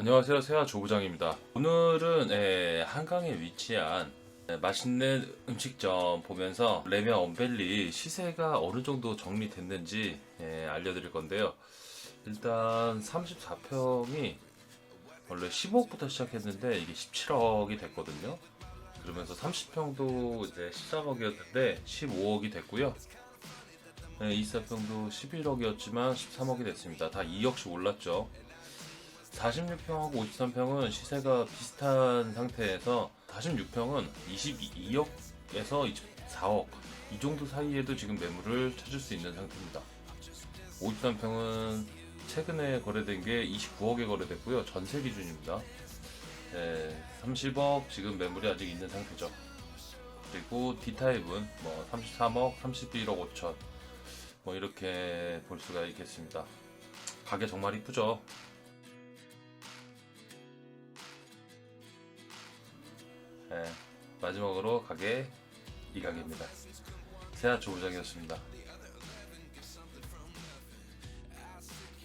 안녕하세요. 세아 조부장입니다. 오늘은 에, 한강에 위치한 에, 맛있는 음식점 보면서 레미안 언밸리 시세가 어느 정도 정리됐는지 에, 알려드릴 건데요. 일단 34평이 원래 15억부터 시작했는데 이게 17억이 됐거든요. 그러면서 30평도 이제 13억이었는데 15억이 됐고요. 네, 24평도 11억이었지만 13억이 됐습니다. 다 2억씩 올랐죠 46평하고 53평은 시세가 비슷한 상태에서 46평은 22억에서 24억 이 정도 사이에도 지금 매물을 찾을 수 있는 상태입니다. 53평은 최근에 거래된 게 29억에 거래됐고요. 전세 기준입니다. 네, 30억 지금 매물이 아직 있는 상태죠. 그리고 D타입은 뭐 33억, 31억 5천 뭐 이렇게 볼 수가 있겠습니다. 가게 정말 이쁘죠? 마지막으로 가게 이 가게입니다. 세아 조부장이었습니다.